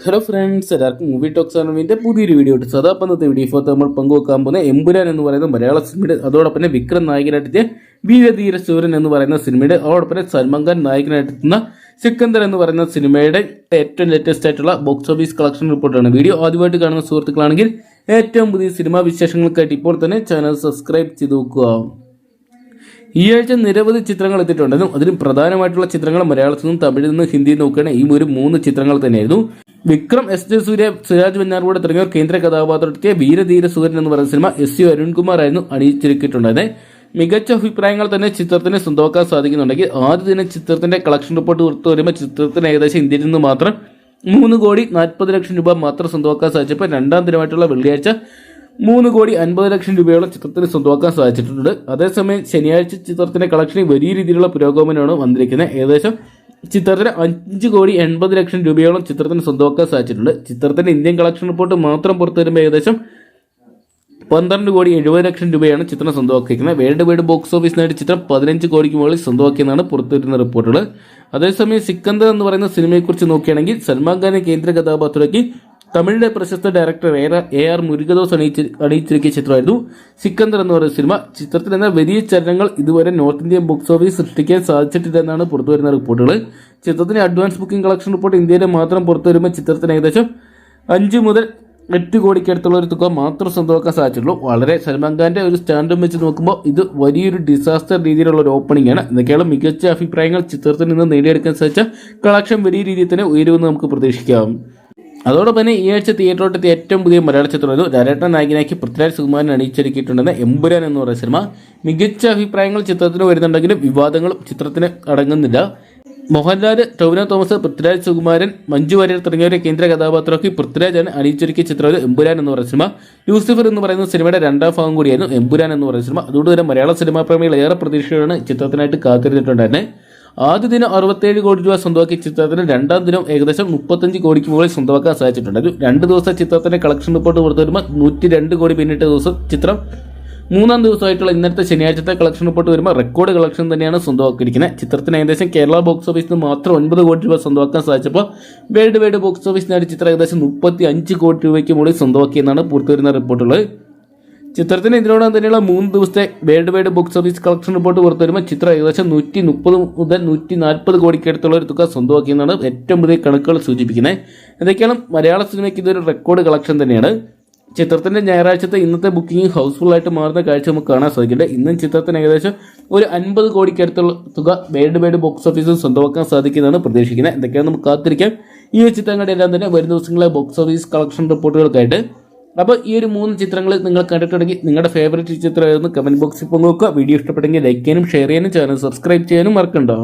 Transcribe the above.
Hello friends എല്ലാവർക്കും movie talks അറിവിന്റെ പുതിയൊരു വീഡിയോ ഉണ്ട് സദാ പന്നത്തെ വീഡിയോ ഇപ്പോൾ നമ്മൾ പങ്കുവെക്കാൻ പോകുന്ന എമ്പുരാൻ എന്ന് പറയുന്ന മലയാള സിനിമയുടെ അതോടൊപ്പം തന്നെ വിക്രം നായകനായിട്ടെത്തിയ വീരധീര സൂര്യൻ എന്ന് പറയുന്ന സിനിമയുടെ അതോടൊപ്പം തന്നെ സൽമാൻ ഖാൻ നായകനായിട്ടെത്തുന്ന സിക്കന്ദർ എന്ന് പറയുന്ന സിനിമയുടെ ഏറ്റവും ലേറ്റസ്റ്റ് ആയിട്ടുള്ള ബോക്സ് ഓഫീസ് കളക്ഷൻ റിപ്പോർട്ടാണ് വീഡിയോ ആദ്യമായിട്ട് കാണുന്ന സുഹൃത്തുക്കളാണെങ്കിൽ ഏറ്റവും പുതിയ സിനിമാ വിശേഷങ്ങൾക്കായിട്ട് ഇപ്പോൾ തന്നെ ചാനൽ സബ്സ്ക്രൈബ് ചെയ്ത് നോക്കുക ഈ ആഴ്ച നിരവധി ചിത്രങ്ങൾ എത്തിയിട്ടുണ്ടെന്നും അതിലും പ്രധാനമായിട്ടുള്ള ചിത്രങ്ങൾ മലയാളത്തിൽ നിന്നും തമിഴിൽ നിന്നും ഹിന്ദിയിൽ നോക്കുകയാണെങ്കിൽ ഈ ഒരു മൂന്ന് ചിത്രങ്ങൾ തന്നെയായിരുന്നു. വിക്രം എസ് ജെ സൂര്യ സിരാജ് വെഞ്ഞാറുകൂടെ തുടങ്ങിയ കേന്ദ്ര കഥാപാത്രത്തെ വീരധീര സൂര്യൻ എന്ന് പറയുന്ന സിനിമ എസ് യു അരുൺകുമാർ ആയിരുന്നു അണിയിച്ചിരിക്കിയിട്ടുണ്ടായത് മികച്ച അഭിപ്രായങ്ങൾ തന്നെ ചിത്രത്തിന് സ്വന്തമാക്കാൻ സാധിക്കുന്നുണ്ടെങ്കിൽ ആദ്യ ദിനം ചിത്രത്തിന്റെ കളക്ഷൻ റിപ്പോർട്ട് പുറത്തു വരുമ്പോൾ ചിത്രത്തിന് ഏകദേശം ഇന്ത്യയിൽ നിന്ന് മാത്രം മൂന്ന് കോടി നാൽപ്പത് ലക്ഷം രൂപ മാത്രം സ്വന്തമാക്കാൻ സാധിച്ചപ്പോൾ രണ്ടാം ദിനമായിട്ടുള്ള വെള്ളിയാഴ്ച മൂന്ന് കോടി അൻപത് ലക്ഷം രൂപയോളം ചിത്രത്തിന് സ്വന്തമാക്കാൻ സാധിച്ചിട്ടുണ്ട്. അതേസമയം ശനിയാഴ്ച ചിത്രത്തിന്റെ കളക്ഷനിൽ വലിയ രീതിയിലുള്ള പുരോഗമനമാണ് വന്നിരിക്കുന്നത്. ഏകദേശം ചിത്രത്തിന് അഞ്ച് കോടി എൺപത് ലക്ഷം രൂപയോളം ചിത്രത്തിന് സ്വന്തമാക്കാൻ സാധിച്ചിട്ടുണ്ട്. ചിത്രത്തിന്റെ ഇന്ത്യൻ കളക്ഷൻ റിപ്പോർട്ട് മാത്രം പുറത്തു വരുമ്പോൾ ഏകദേശം പന്ത്രണ്ട് കോടി എഴുപത് ലക്ഷം രൂപയാണ് ചിത്രം സ്വന്തമാക്കിയിരിക്കുന്നത്. വേൾഡ് വൈഡ് ബോക്സ് ഓഫീസ് നേടിയ ചിത്രം പതിനഞ്ച് കോടിക്ക് മുകളിൽ സ്വന്തമാക്കിയെന്നാണ് പുറത്തുവരുന്ന റിപ്പോർട്ടുകൾ അതേസമയം സിക്കന്ദർ എന്ന് പറയുന്ന സിനിമയെക്കുറിച്ച് നോക്കുകയാണെങ്കിൽ സൽമാൻ ഖാനെ കേന്ദ്ര കഥാപാത്രമാക്കി തമിഴിലെ പ്രശസ്ത ഡയറക്ടർ എ ആർ മുരുകദോസ് അണിയിച്ച് അണിയിച്ചിരിക്കിയ ചിത്രമായിരുന്നു. സിക്കന്ദർ എന്ന് പറയുന്ന സിനിമ. ചിത്രത്തിൽ എന്ന വലിയ ചലനങ്ങൾ ഇതുവരെ നോർത്ത് ഇന്ത്യൻ ബോക്സ് ഓഫീസ് സൃഷ്ടിക്കാൻ സാധിച്ചിട്ടില്ലെന്നാണ് പുറത്തുവരുന്ന റിപ്പോർട്ടുകൾ ചിത്രത്തിന് അഡ്വാൻസ് ബുക്കിംഗ് കളക്ഷൻ റിപ്പോർട്ട് ഇന്ത്യയിലെ മാത്രം പുറത്തു വരുമ്പോൾ ചിത്രത്തിന് ഏകദേശം അഞ്ച് മുതൽ എട്ട് കോടിക്കടുത്തുള്ള ഒരു തുക മാത്രം സ്വന്തമാക്കാൻ സാധിച്ചിട്ടുള്ളൂ. വളരെ സൽമാൻ ഖാന്റെ ഒരു സ്റ്റാൻഡും വെച്ച് നോക്കുമ്പോൾ ഇത് വലിയൊരു ഡിസാസ്റ്റർ രീതിയിലുള്ള ഒരു ഓപ്പണിംഗ് ആണ്. ഇതൊക്കെയുള്ള മികച്ച അഭിപ്രായങ്ങൾ ചിത്രത്തിൽ നിന്ന് നേടിയെടുക്കാൻ സാധിച്ച കളക്ഷൻ വലിയ രീതിയിൽ തന്നെ ഉയരുമെന്ന് നമുക്ക് പ്രതീക്ഷിക്കാം. അതോടൊപ്പം തന്നെ ഈ ആഴ്ച തിയേറ്ററോട്ടെത്തിയ ഏറ്റവും പുതിയ മലയാള ചിത്രമായിരുന്നു രാരേട്ടൻ നായകനാക്കി പൃഥ്വിരാജ് സുകുമാരൻ അണിയിച്ചൊരുക്കിയിട്ടുണ്ടെന്ന എമ്പുരാൻ എന്ന് പറയുന്ന സിനിമ. മികച്ച അഭിപ്രായങ്ങൾ ചിത്രത്തിന് വരുന്നുണ്ടെങ്കിലും വിവാദങ്ങളും ചിത്രത്തിന് അടങ്ങുന്നില്ല. മോഹൻലാൽ ടൊവിനോ തോമസ് പൃഥ്വിരാജ് സുകുമാരൻ മഞ്ജു വാര്യർ തുടങ്ങിയവരെ കേന്ദ്ര കഥാപാത്രമാക്കി പൃഥ്വിരാജാണ് അണിയിച്ചൊരുക്കിയ ചിത്രം എമ്പുരാൻ എന്ന് പറയുന്ന സിനിമ. ലൂസിഫർ എന്ന് പറയുന്ന സിനിമയുടെ രണ്ടാം ഭാഗം കൂടിയായിരുന്നു എമ്പുരാൻ എന്ന് പറയുന്ന സിനിമ. അതുകൊണ്ട് തന്നെ മലയാള സിനിമാ പ്രേമികൾ ഏറെ പ്രതീക്ഷകളാണ് ചിത്രത്തിനായിട്ട് കാത്തിരുന്നിട്ടുണ്ടായിരുന്നത്. ആദ്യ ദിനം അറുപത്തേഴ് കോടി രൂപ സ്വന്തമാക്കിയ ചിത്രത്തിന് രണ്ടാം ദിനം ഏകദേശം മുപ്പത്തഞ്ച് കോടിക്ക് മുകളിൽ സ്വന്തമാക്കാൻ സാധിച്ചിട്ടുണ്ട്. ഒരു രണ്ട് ദിവസം ചിത്രത്തിന്റെ കളക്ഷൻ റിപ്പോർട്ട് പുറത്തു വരുമ്പോൾ നൂറ്റി രണ്ട് കോടി പിന്നിട്ട ദിവസം ചിത്രം. മൂന്നാം ദിവസമായിട്ടുള്ള ഇന്നത്തെ ശനിയാഴ്ചത്തെ കളക്ഷൻ റിപ്പോർട്ട് വരുമ്പോൾ റെക്കോർഡ് കളക്ഷൻ തന്നെയാണ് സ്വന്തമാക്കിയിരിക്കുന്നത്. ചിത്രത്തിന് ഏകദേശം കേരള ബോക്സ് ഓഫീസിൽ നിന്ന് മാത്രം ഒൻപത് കോടി രൂപ സ്വന്തമാക്കാൻ സാധിച്ചപ്പോൾ വേൾഡ് വൈഡ് ബോക്സ് ഓഫീസിനായിട്ട് ചിത്രം ഏകദേശം മുപ്പത്തി അഞ്ച് കോടി രൂപയ്ക്ക് മുകളിൽ സ്വന്തമാക്കിയെന്നാണ് പുറത്തുവരുന്ന റിപ്പോർട്ടുകൾ ചിത്രത്തിന് ഇതിനോടകം തന്നെയുള്ള മൂന്ന് ദിവസത്തെ world wide box office collection report പുറത്തു വരുമ്പോൾ ചിത്രം ഏകദേശം നൂറ്റി മുപ്പത് മുതൽ നൂറ്റി നാൽപ്പത് കോടിക്കടുത്തുള്ള ഒരു തുക സ്വന്തമാക്കിയെന്നാണ് ഏറ്റവും പുതിയ കണക്കുകൾ സൂചിപ്പിക്കുന്നത്. എന്തൊക്കെയാണ് മലയാള സിനിമയ്ക്ക് ഇതൊരു റെക്കോർഡ് കളക്ഷൻ തന്നെയാണ്. ചിത്രത്തിന്റെ ഞായറാഴ്ചത്തെ ഇന്നത്തെ ബുക്കിംഗ് ഹൗസ്ഫുൾ ആയിട്ട് മാറുന്ന കാഴ്ച നമുക്ക് കാണാൻ സാധിക്കുന്നുണ്ട്. ഇന്നും ചിത്രത്തിന് ഏകദേശം ഒരു അൻപത് കോടിക്കടുത്തുള്ള തുക വേൾഡ് വൈഡ് ബോക്സ് ഓഫീസിൽ സ്വന്തമാക്കാൻ സാധിക്കുന്നതാണ് പ്രതീക്ഷിക്കുന്നത്. എന്തൊക്കെയാണ് നമുക്ക് കാത്തിരിക്കാം. ഈ ചിത്രങ്ങളുടെ എല്ലാം തന്നെ വരും ദിവസങ്ങളിലെ ബോക്സ് ഓഫീസ് കളക്ഷൻ റിപ്പോർട്ടുകൾക്കായിട്ട് അപ്പോൾ ഈ ഒരു മൂന്ന് ചിത്രങ്ങൾ നിങ്ങൾ കണ്ടിട്ടുണ്ടെങ്കിൽ നിങ്ങളുടെ ഫേവറേറ്റ് ചിത്രം ഏതെന്ന് കമന്റ് ബോക്സിൽ പങ്കുവെക്കുക വീഡിയോ ഇഷ്ടപ്പെട്ടെങ്കിൽ ലൈക്ക് ചെയ്യാനും ഷെയർ ചെയ്യാനും ചാനൽ സബ്സ്ക്രൈബ് ചെയ്യാനും മറക്കണ്ടോ.